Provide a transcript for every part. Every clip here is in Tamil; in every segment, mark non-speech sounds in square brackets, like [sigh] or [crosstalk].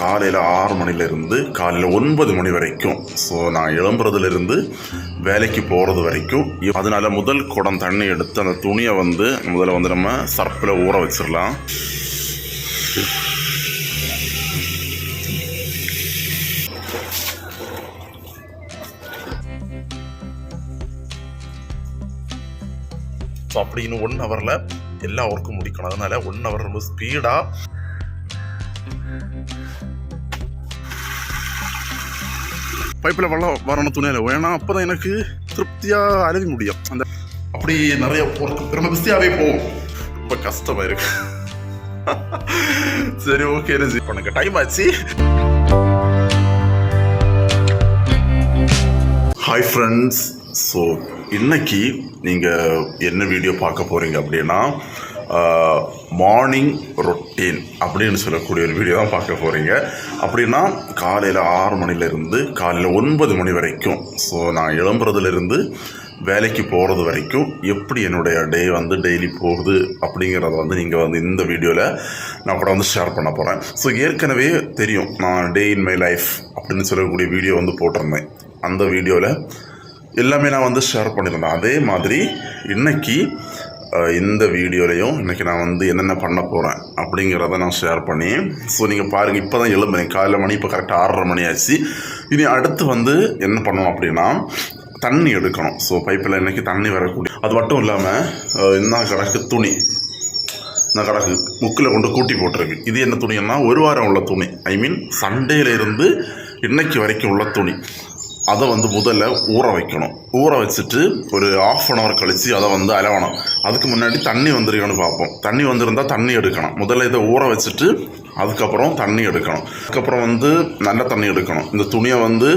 காலையில் ஆறு மணிலேருந்து காலையில் ஒன்பது மணி வரைக்கும். ஸோ நான் எழும்புறதுலேருந்து வேலைக்கு போகிறது வரைக்கும். அதனால முதல் குடம் தண்ணி எடுத்து அந்த துணியை வந்து முதல்ல வந்து நம்ம சர்ப்பில் ஊற வச்சிடலாம். ஸோ அப்படின்னு ஒன் ஹவரில் எல்லா ஒர்க்கும் முடிக்கணும். அதனால ஒன் ஹவர் ரொம்ப ஸ்பீடாக பைப்பில் வெள்ளம் வரணும் துணியில். ஏன்னா அப்போ தான் எனக்கு திருப்தியாக அழுவி முடியும். அந்த அப்படி நிறைய போகிறதுக்கு ரொம்ப பிஸியாகவே போகும். ரொம்ப கஷ்டமாக இருக்கு. [laughs] சரி ஓகே ரஜி. பண்ணுங்க டைம் ஆச்சு. ஹாய் ஃப்ரெண்ட்ஸ் ஸோ இன்னைக்கு நீங்கள் என்ன வீடியோ பார்க்க போகிறீங்க அப்படின்னா மார்னிங் ரொட்டீன் அப்படின்னு சொல்லக்கூடிய ஒரு வீடியோ தான் பார்க்க போகிறீங்க அப்படின்னா காலையில் ஆறு மணிலேருந்து காலையில் ஒன்பது மணி வரைக்கும். ஸோ நான் எழும்புறதுலேருந்து வேலைக்கு போகிறது வரைக்கும் எப்படி என்னுடைய டே வந்து டெய்லி போகுது அப்படிங்கிறத வந்து நீங்கள் வந்து இந்த வீடியோவில் நான் கூட வந்து ஷேர் பண்ண போகிறேன் ஸோ ஏற்கனவே தெரியும் நான் டே இன் மை லைஃப் அப்படின்னு சொல்லக்கூடிய வீடியோ வந்து போட்டிருந்தேன். அந்த வீடியோவில் எல்லாமே நான் வந்து ஷேர் பண்ணியிருந்தேன். அதே மாதிரி இன்னைக்கு இந்த வீடியோலையும் இன்னைக்கு நான் வந்து என்னென்ன பண்ண போகிறேன் அப்படிங்கிறத நான் ஷேர் பண்ணி ஸோ நீங்கள் பாருங்கள் இப்போ தான் எழும்புறேன் காலைல மணி இப்போ கரெக்டாக ஆறரை மணி ஆச்சு. இனி அடுத்து வந்து என்ன பண்ணணும் அப்படின்னா தண்ணி எடுக்கணும். ஸோ பைப்பில் இன்றைக்கி தண்ணி வரக்கூடிய அது மட்டும் இல்லாமல் என்ன கிடக்கு துணி. இந்த கிடக்கு முக்கில் கொண்டு கூட்டி போட்டிருக்கு. இது என்ன துணின்னா ஒரு வாரம் உள்ள துணி. ஐ மீன் சண்டேலேருந்து இன்னைக்கு வரைக்கும் உள்ள துணி. அதை வந்து முதல்ல ஊற வைக்கணும். ஊற வச்சுட்டு ஒரு ஆஃப் அன் ஹவர் கழித்து அதை வந்து அலவணும். அதுக்கு முன்னாடி தண்ணி வந்துருக்கான்னு பார்ப்போம். தண்ணி வந்திருந்தால் தண்ணி எடுக்கணும். முதல்ல இதை ஊற வச்சுட்டு அதுக்கப்புறம் தண்ணி எடுக்கணும். அதுக்கப்புறம் வந்து நல்ல தண்ணி எடுக்கணும். இந்த துணியை வந்து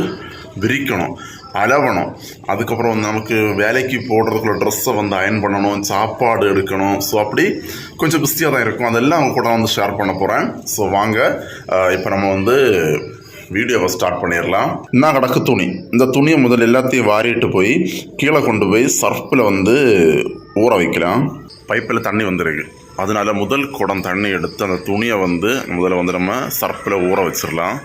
விரிக்கணும். அலவணும். அதுக்கப்புறம் வந்து நமக்கு வேலைக்கு போடுறதுக்குள்ள ட்ரெஸ்ஸை வந்து அயன் பண்ணணும். சாப்பாடு எடுக்கணும். ஸோ அப்படி கொஞ்சம் பிஸியாக தான் இருக்கும். அதெல்லாம் அவங்க கூட வந்து ஷேர் பண்ண போகிறேன் ஸோ வாங்க. இப்போ நம்ம வந்து வீடியோவை ஸ்டார்ட் பண்ணிடலாம். என்ன கிடக்கு துணி? இந்த துணியை முதல் எல்லாத்தையும் வாரிட்டு போய் கீழே கொண்டு போய் சர்ஃபில் வந்து ஊற வைக்கலாம். பைப்பில் தண்ணி வந்துருக்கு. அதனால முதல் குடம் தண்ணி எடுத்து அந்த துணியை வந்து முதல்ல வந்து நம்ம சர்ஃபில் ஊற வச்சிடலாம்.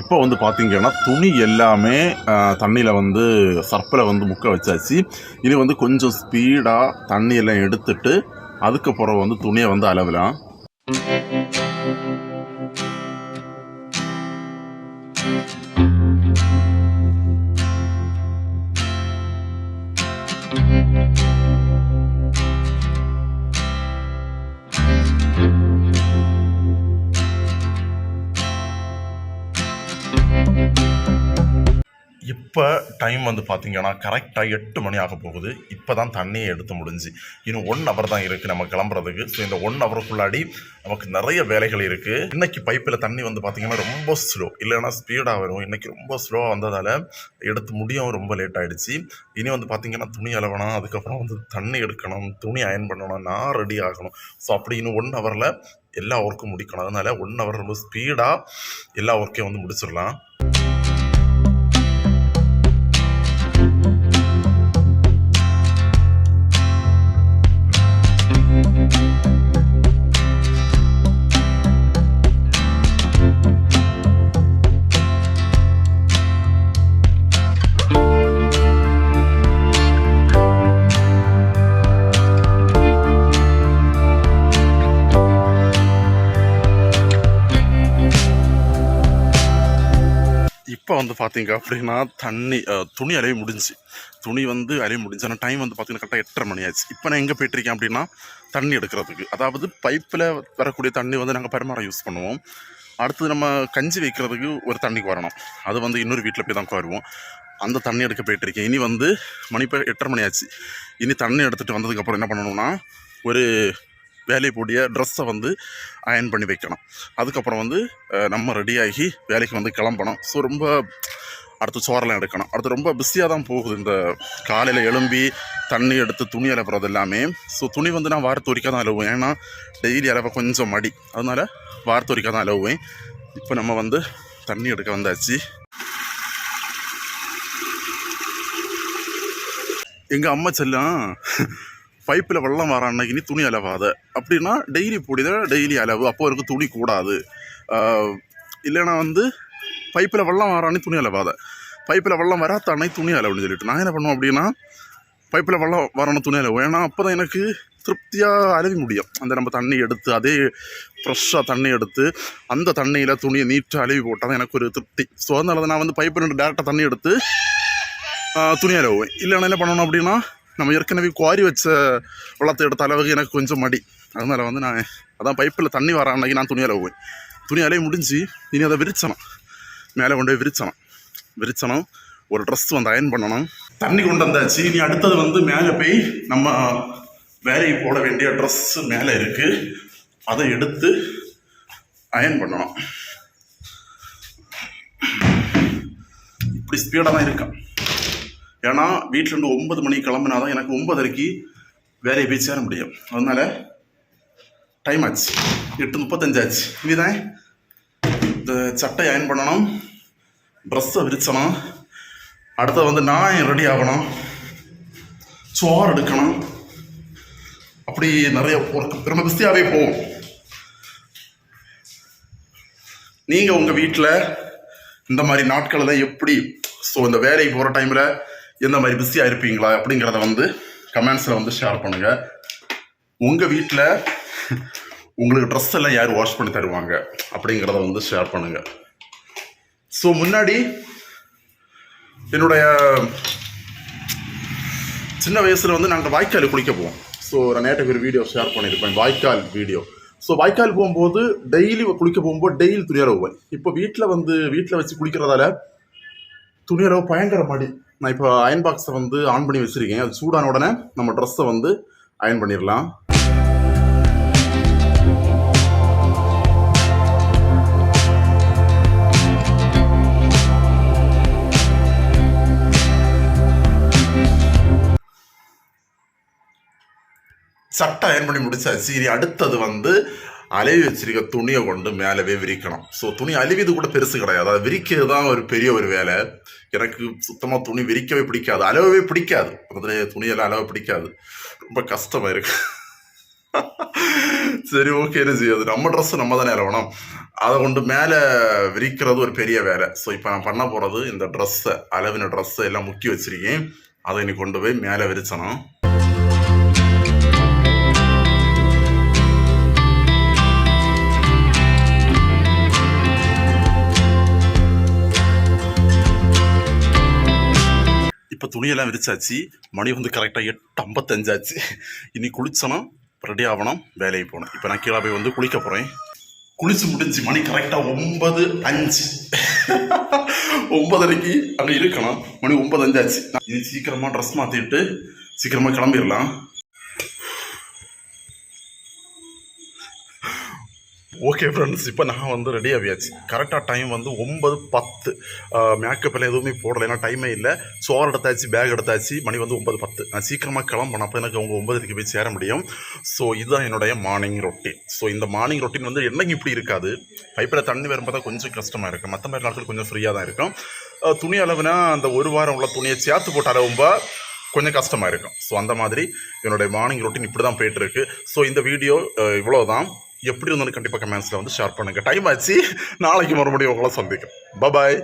இப்போ வந்து பார்த்தீங்கன்னா துணி எல்லாமே தண்ணியில் வந்து சர்ப்பில் வந்து முக்க வச்சாச்சு. இனி வந்து கொஞ்சம் ஸ்பீடாக தண்ணியெல்லாம் எடுத்துட்டு அதுக்கப்புறம் வந்து துணியை வந்து அளவலாம் இப்போ டைம் வந்து பார்த்தீங்கன்னா கரெக்டாக எட்டு மணி ஆக போகுது. இப்போ தான் தண்ணியை எடுத்து முடிஞ்சு. இன்னும் ஒன் ஹவர் தான் இருக்குது நம்ம கிளம்புறதுக்கு. ஸோ இந்த ஒன் ஹவருக்குள்ளாடி நமக்கு நிறைய வேலைகள் இருக்குது இன்னைக்கு பைப்பில் தண்ணி வந்து பார்த்தீங்கன்னா ரொம்ப ஸ்லோ இல்லைன்னா ஸ்பீடாக வரும். இன்றைக்கி ரொம்ப ஸ்லோவாக வந்ததால் எடுத்து முடியும் ரொம்ப லேட் ஆகிடுச்சு இனி வந்து பார்த்தீங்கன்னா துணி அளவணும் அதுக்கப்புறம் வந்து தண்ணி எடுக்கணும். துணி அயன் பண்ணணும். நான் ரெடி ஆகணும். ஸோ அப்படி இன்னும் ஒன் ஹவரில் எல்லா ஒர்க்கும் முடிக்கணும். அதனால ஒன் ஹவர் ரொம்ப ஸ்பீடாக எல்லா ஒர்க்கையும் வந்து முடிச்சிடலாம். இப்போ வந்து பார்த்தீங்க அப்படின்னா தண்ணி துணி அலைய முடிஞ்சு துணி வந்து அலைய முடிஞ்சு ஆனால் டைம் வந்து பார்த்தீங்கன்னா கரெக்டாக எட்டரை மணி ஆச்சு. இப்போ நான் எங்கே போயிட்டுருக்கேன் அப்படின்னா தண்ணி எடுக்கிறதுக்கு. அதாவது பைப்பில் வரக்கூடிய தண்ணி வந்து நாங்கள் பரிமாற யூஸ் பண்ணுவோம். அடுத்து நம்ம கஞ்சி வைக்கிறதுக்கு ஒரு தண்ணிக்கு வரணும். அது வந்து இன்னொரு வீட்டில் போய் தான் வருவோம் அந்த தண்ணி எடுக்க போயிட்டுருக்கேன். இனி வந்து மணி இப்போ எட்டரை மணி ஆச்சு. இனி தண்ணி எடுத்துகிட்டு வந்ததுக்கப்புறம் என்ன பண்ணணும்னா ஒரு வேலையை கூடிய ட்ரெஸ்ஸை வந்து அயன் பண்ணி வைக்கணும். அதுக்கப்புறம் வந்து நம்ம ரெடியாகி வேலைக்கு வந்து கிளம்பணும். ஸோ ரொம்ப அடுத்து சோறெல்லாம் எடுக்கணும். அடுத்து ரொம்ப பிஸியாக தான் போகுது. இந்த காலையில் எழும்பி தண்ணி எடுத்து துணி அலப்புறது எல்லாமே. ஸோ துணி வந்து நான் வாரத்து வரைக்கும் தான் அலவுவேன். ஏன்னா டெய்லி அலப்ப கொஞ்சம் மடி. அதனால வாரத்து வரைக்கும் தான் அலவுவேன். இப்போ நம்ம வந்து தண்ணி எடுக்க வந்தாச்சு. எங்கள் அம்மா செல்லாம் பைப்பில் வெள்ளம் வர அன்னைக்கு நீ துணி அலவாத. அப்படின்னா டெய்லி பொடித டெய்லி அளவு அப்போ இருக்கு துணி கூடாது. இல்லைன்னா வந்து பைப்பில் வெள்ளம் வர அன்னைக்கு துணி அலவாத. பைப்பில் வெள்ளம் வராத அன்னைக்கு துணி அளவுன்னு சொல்லிட்டு. நான் என்ன பண்ணுவேன் அப்படின்னா பைப்பில் வெள்ளம் வரணும் துணி அளவு ஏன்னா அப்போ தான் எனக்கு திருப்தியாக அலவி முடியும். அந்த நம்ம தண்ணி எடுத்து அதே ஃப்ரெஷ்ஷாக தண்ணி எடுத்து அந்த தண்ணியில் துணியை நீட்டாக அலவி போட்டால் தான் எனக்கு ஒரு திருப்தி. ஸோ அதனால நான் வந்து பைப்பில் டேரெக்டாக தண்ணி எடுத்து துணி அலவுவேன். இல்லைன்னா என்ன பண்ணணும் அப்படின்னா நம்ம ஏற்கனவே குவாரி வச்ச வெள்ளத்தை எடுத்த அளவுக்கு எனக்கு கொஞ்சம் மடி. அதனால வந்து நான் அதான் பைப்பில் தண்ணி வர அன்னைக்கு நான் துணி அலவுவேன் துணியாலே முடிஞ்சு இனி அதை விரிச்சணும். மேலே கொண்டு போய் விரிச்சணும். விரிச்சணும். ஒரு ட்ரெஸ் வந்து அயன் பண்ணணும். தண்ணி கொண்டு வந்தாச்சு. இனி அடுத்தது வந்து மேலே போய் நம்ம வேலைக்கு போட வேண்டிய ட்ரெஸ் மேலே இருக்குது அதை எடுத்து அயன் பண்ணணும். இப்படி ஸ்பீடாக தான் இருக்கும் ஏன்னா வீட்டிலேருந்து ஒன்பது மணிக்கு கிளம்புனா தான் எனக்கு ஒன்பதரைக்கு வேலையை போய் சேர முடியும். அதனால் டைம் ஆச்சு. எட்டு முப்பத்தஞ்சாச்சு இனிதான் இந்த சட்டை அயன் பண்ணணும். ட்ரெஸ்ஸை விரிச்சணும். அடுத்தது வந்து நான் ரெடி ஆகணும்? சோறு எடுக்கணும். அப்படி நிறைய ஒர்க் ரொம்ப பிஸ்தியாகவே போகும். நீங்கள் உங்கள் வீட்டில் இந்த மாதிரி நாட்களில் எப்படி? ஸோ இந்த வேலைக்கு போகிற டைமில் எந்த மாதிரி பிஸியாக இருப்பீங்களா அப்படிங்கிறத வந்து கமெண்ட்ஸில் வந்து ஷேர் பண்ணுங்கள் உங்கள் வீட்டில் உங்களுக்கு ட்ரெஸ் எல்லாம் யார் வாஷ் பண்ணி தருவாங்க அப்படிங்கிறத வந்து ஷேர் பண்ணுங்கள் ஸோ முன்னாடி என்னுடைய சின்ன வயசில் வந்து நாங்கள் வாய்க்கால் குளிக்க போவோம். ஸோ நான் நேற்றுக்கு ஒரு வீடியோ ஷேர் பண்ணியிருப்பேன் வாய்க்கால் வீடியோ ஸோ வாய்க்கால் போகும்போது டெய்லி குளிக்க போகும்போது டெய்லி துணியரவுவேன் இப்போ வீட்டில் வந்து வீட்டில் வச்சு குளிக்கிறதால துணியரவு பயங்கர மடி நான் இப்போ அயன் பாக்ஸை வந்து ஆன் பண்ணி வச்சுருக்கேன். அது சூடான உடனே நம்ம ட்ரெஸ்ஸை வந்து அயன் பண்ணிடலாம். சட்டை அயன் பண்ணி முடிச்சாச்சு. சரி அடுத்தது வந்து அலைவி வச்சிருக்க துணியை கொண்டு மேலவே விரிக்கணும். ஸோ துணி அழுவிது கூட பெருசு கிடையாது. அதை விரிக்கிறது தான் ஒரு பெரிய ஒரு வேலை. எனக்கு சுத்தமாக துணி விரிக்கவே பிடிக்காது. அளவே பிடிக்காது. அதில் துணியெல்லாம் அளவு பிடிக்காது. ரொம்ப கஷ்டமாக இருக்கு. [laughs] சரி ஓகே என்ன செய்யாது நம்ம ட்ரெஸ் நம்ம தானே இறவணும் அதை கொண்டு மேலே விரிக்கிறது ஒரு பெரிய வேலை. ஸோ இப்போ நான் பண்ண போகிறது இந்த ட்ரெஸ்ஸை அளவின ட்ரெஸ்ஸை எல்லாம் முக்கி வச்சிருக்கேன். அதை இனி கொண்டு போய் மேலே விரிச்சணும். இப்போ துணியெல்லாம் விரிச்சாச்சு. மணி வந்து கரெக்டாக எட்டு ஐம்பத்தஞ்சாச்சு. இனி குளிச்சனும் ரெடி ஆகணும் வேலைக்கு போகணும். இப்போ நான் கீழே போய் வந்து குளிக்க போகிறேன் குளிச்சு முடிஞ்சு மணி கரெக்டாக ஒன்பது அஞ்சு. ஒன்பதரைக்கு அங்கே இருக்கணும். மணி ஒன்பது அஞ்சாச்சு. இனி சீக்கிரமாக ட்ரெஸ் மாற்றிட்டு சீக்கிரமாக கிளம்பிடலாம் ஓகே ஃப்ரெண்ட்ஸ் இப்போ நான் வந்து ரெடி ஆகியாச்சு. கரெக்டாக டைம் வந்து ஒன்பது பத்து. மேக்கப்பில் எதுவுமே போடலை. ஏன்னா டைமே இல்லை. சோறு எடுத்தாச்சு பேக் எடுத்தாச்சு. மணி வந்து ஒன்பது பத்து. நான் சீக்கிரமாக கிளம்பணும் அப்போ எனக்கு அவங்க ஒம்பதுக்கு போய் சேர முடியும். ஸோ இதுதான் என்னுடைய மார்னிங் ரொட்டீன் ஸோ இந்த மார்னிங் ரொட்டீன் வந்து என்னைக்கு இப்படி இருக்காது? பைப்பில் தண்ணி வரும்போது தான் கொஞ்சம் கஷ்டமாக இருக்கும் மற்ற மாதிரி நாட்கள் கொஞ்சம் ஃப்ரீயாக தான் இருக்கும். துணி அளவுனா அந்த ஒரு வாரம் உள்ள துணியை சேர்த்து போட்டு அளவும்பா கொஞ்சம் கஷ்டமாக இருக்கும். ஸோ அந்த மாதிரி என்னுடைய மார்னிங் ரொட்டீன் இப்படி தான் போயிட்டுருக்கு ஸோ இந்த வீடியோ இவ்வளோ தான் எப்படி இருந்தாலும் கண்டிப்பாக கமெண்ட்ஸில் வந்து ஷேர் பண்ணுங்கள் டைம் ஆச்சு. நாளைக்கு மறுபடியும் உங்களை சந்திக்கிறேன். பபாய்